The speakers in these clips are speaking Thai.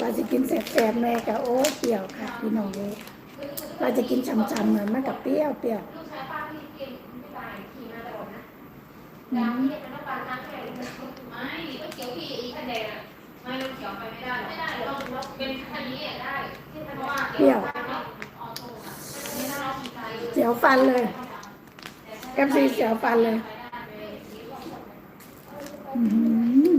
เราจะกินแสบๆแม่กับโอ้เปรี้ยวค่ะพี่น้องเลยเราจะกินช้ำๆเหมือนมันกับเปรี้ยวเปรี้ยวลูกชายป้าพี่เก่งไม่ตายขี่มาตลอดนะยามนี่มันต้องปานน้ำแข็งไม่ก็เกี่ยวพี่อีคันแดงอะไม่เราเกี่ยวไปไม่ได้ไม่ได้ต้องเป็นคันนี้ได้เพราะว่าเกี่ยวออโต้อะไม่ได้เราขี่ไปเสียวฟันเลยแอฟซีเสียวฟันเลยอื้อหือ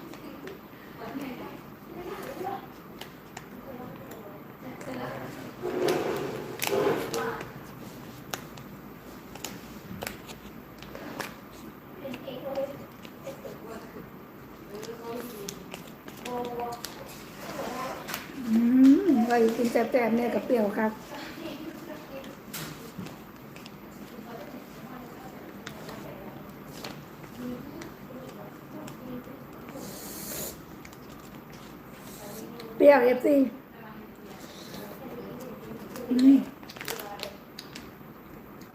อืมเราอยู่กินแสบๆเนี่ยกับเปรี้ยวครับเปรี้ยวเอฟซี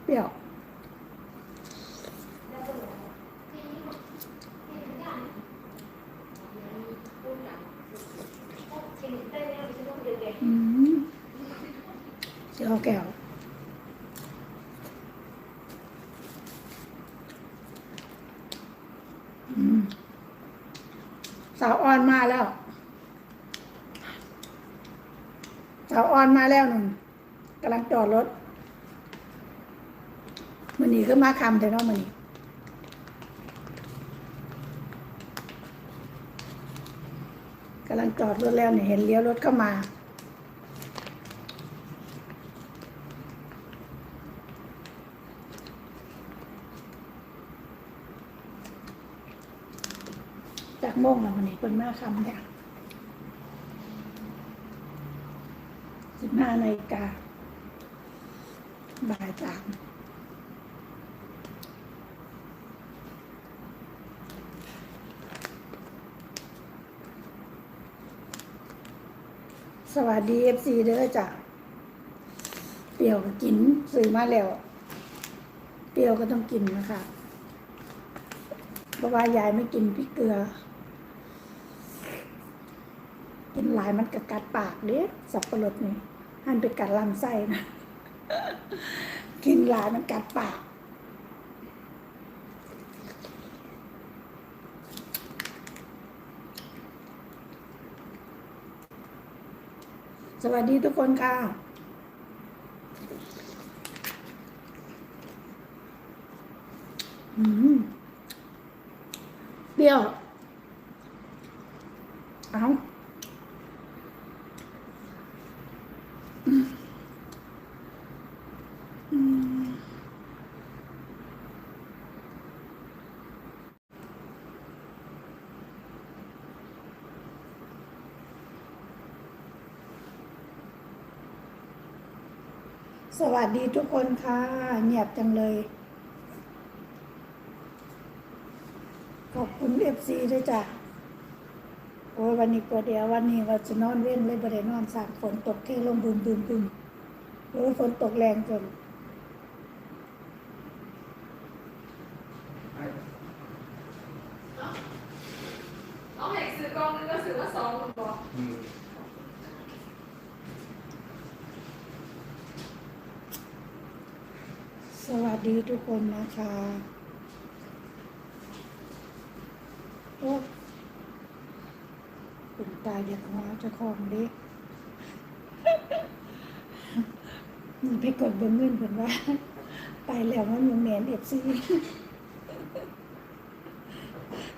เปรี้ยว เสียวแก้วอืมสาวอ่อนมาแล้ว สาวอ่อนมาแล้วนุ่นกำลังจอดรถมันนี่ก็มาคำแต่เนาะมันนี่กำลังจอดรถแล้วเนี่ยเห็นเลี้ยวรถเข้ามา โมงแล้ววันนี้เป็นมาคำเนี่ยสิบห้านาฬิกาบ่ายสามสวัสดีเอฟซีเด้อจ้ะเปรี้ยวก็กินซื้อมาแล้ว เปรี้ยวก็ต้องกินนะคะเพราะว่ายายไม่กินพริกเกลือ กินหลายมันกะกัดปากเด้สับปะรดนี่หันไปกัดลำไส้นะกินหลายมันกัดปากสวัสดีทุกคนค่ะ เปรี้ยว เอา สวัสดีทุกคนค่ะเงียบจังเลย ขอบคุณเอฟซีด้วยจ้ะโอ้ยวันนี้เปิดเดียววันนี้ว่าจะนอนเว้นเลยบ่ได้นอนสามฝนตกเทลงบึมบึมบึมโอ้ยฝนตกแรงจนเอาให้ซื้อกองนึงก็ซื้อมาสองบอก อืม สวัส ดีทุกคนนะคะโอ้เป็นตาอยากมาเจะคลองเด็กมันไปกดเบิ้งเงินเพิ่นว่า ไปแล้วมันยังแมนเอฟซี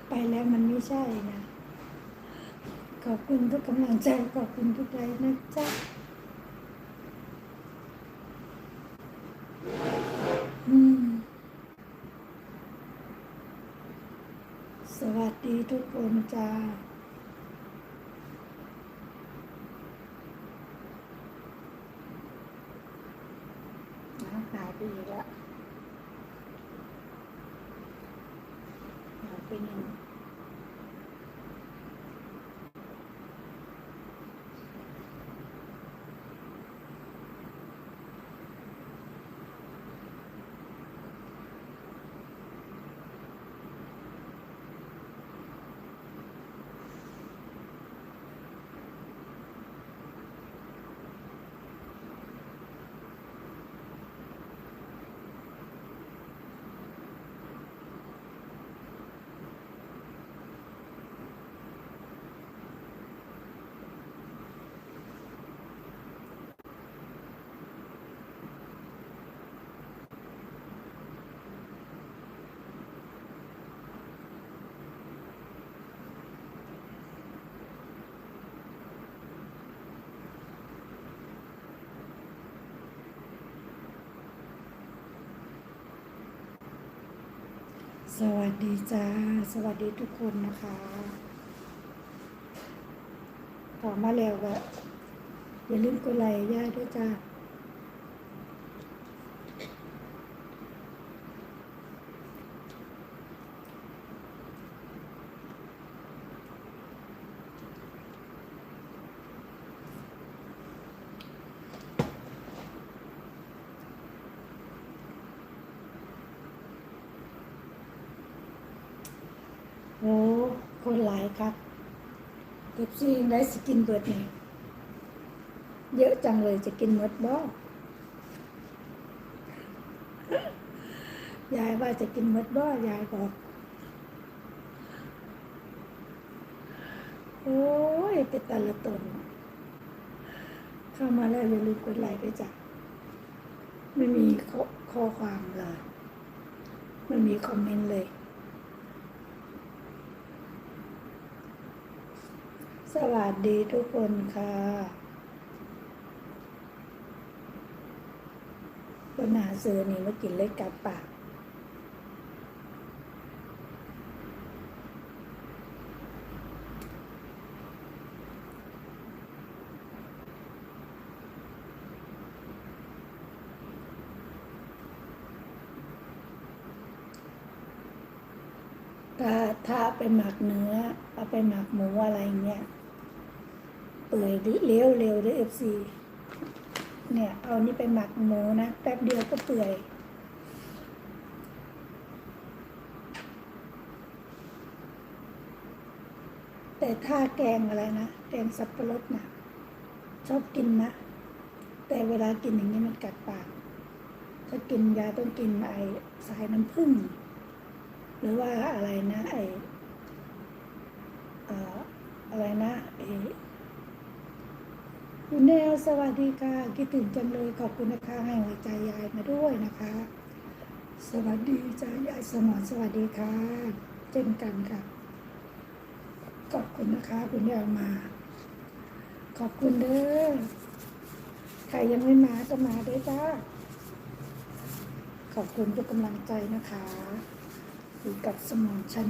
ไปแล้วมันไม่ใช่นะ ขอบคุณทุกกำลังใจ ขอบคุณทุกไลค์นะจ๊ะ อืม สวัสดี ทุกคนจ้าหายไปอีกแล้วหายไปไปหนึ่ง สวัสดีจ้า สวัสดีทุกคนนะคะขอมาแล้วก็อย่าลืมกดไลค์ย่าด้วยจ้า โอ้ คนหลายครับเก็บซีงได้สกินเบิดนี่เยอะจังเลยจะกินหมดบ่ยายว่าจะกินหมดบ่ยายบอก โอ้ยเป็นแต่ละตน เข้ามาแล้วอย่าลืมกดไลค์ด้วยจ้ะไม่มีข้อความเลย ไม่มีคอมเมนต์เลย สวัสดีทุกคนค่ะปัญหาเสือนี่มากินเล็กกัดปากถ้าถ้าเอาไปหมักเนื้อ เอาไปหมักหมูอะไรเงี้ย เปื่อยดิเร็วเร็วด้วยเอฟซีเนี่ยเอานี่ไปหมักหมูนะ แป๊บเดียวก็เปื่อยแต่ถ้าแกงอะไรนะ แกงสับปะรดนะชอบกินนะ แต่เวลากินอย่างนี้มันกัดปาก ถ้ากินยาต้องกินไอสายน้ำผึ้งหรือว่าอะไรนะไอเอ่ออะไรนะไอ แนวสวัสดีค่ะคิดถึงจังเลยขอบคุณนะคะให้หัวใจยายมาด้วยนะคะ สวัสดีจ้ายายสมอนสวัสดีค่ะเช่นกันค่ะ ขอบคุณนะคะคุณแนวมา ขอบคุณเด้อใครยังไม่มาก็มาได้จ้าขอบคุณทุกกำลังใจนะคะอยู่กับสมอนชัน